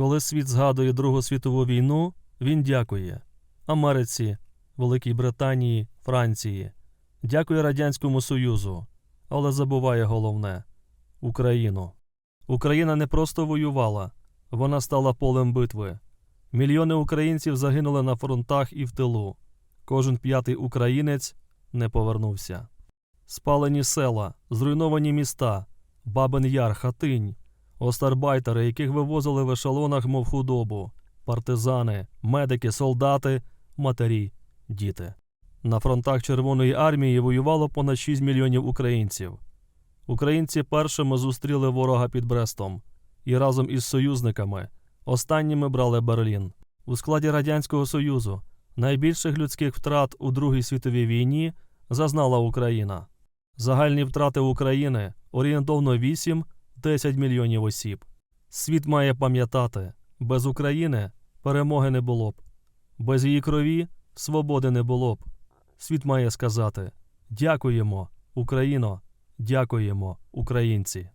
Коли світ згадує Другу світову війну, він дякує Америці, Великій Британії, Франції, дякує Радянському Союзу, але забуває головне Україну. Україна не просто воювала, вона стала полем битви. Мільйони українців загинули на фронтах і в тилу. Кожен п'ятий українець не повернувся. Спалені села, зруйновані міста, Бабин Яр, Хатинь, остарбайтери, яких вивозили в ешелонах, мов худобу, партизани, медики, солдати, матері, діти. На фронтах Червоної армії воювало понад 6 мільйонів українців. Українці першими зустріли ворога під Брестом і разом із союзниками останніми брали Берлін. У складі Радянського Союзу найбільших людських втрат у Другій світовій війні зазнала Україна. Загальні втрати України орієнтовно 8-10 мільйонів осіб. Світ має пам'ятати, без України перемоги не було б, без її крові свободи не було б. Світ має сказати: Дякуємо, Україно, дякуємо, українці.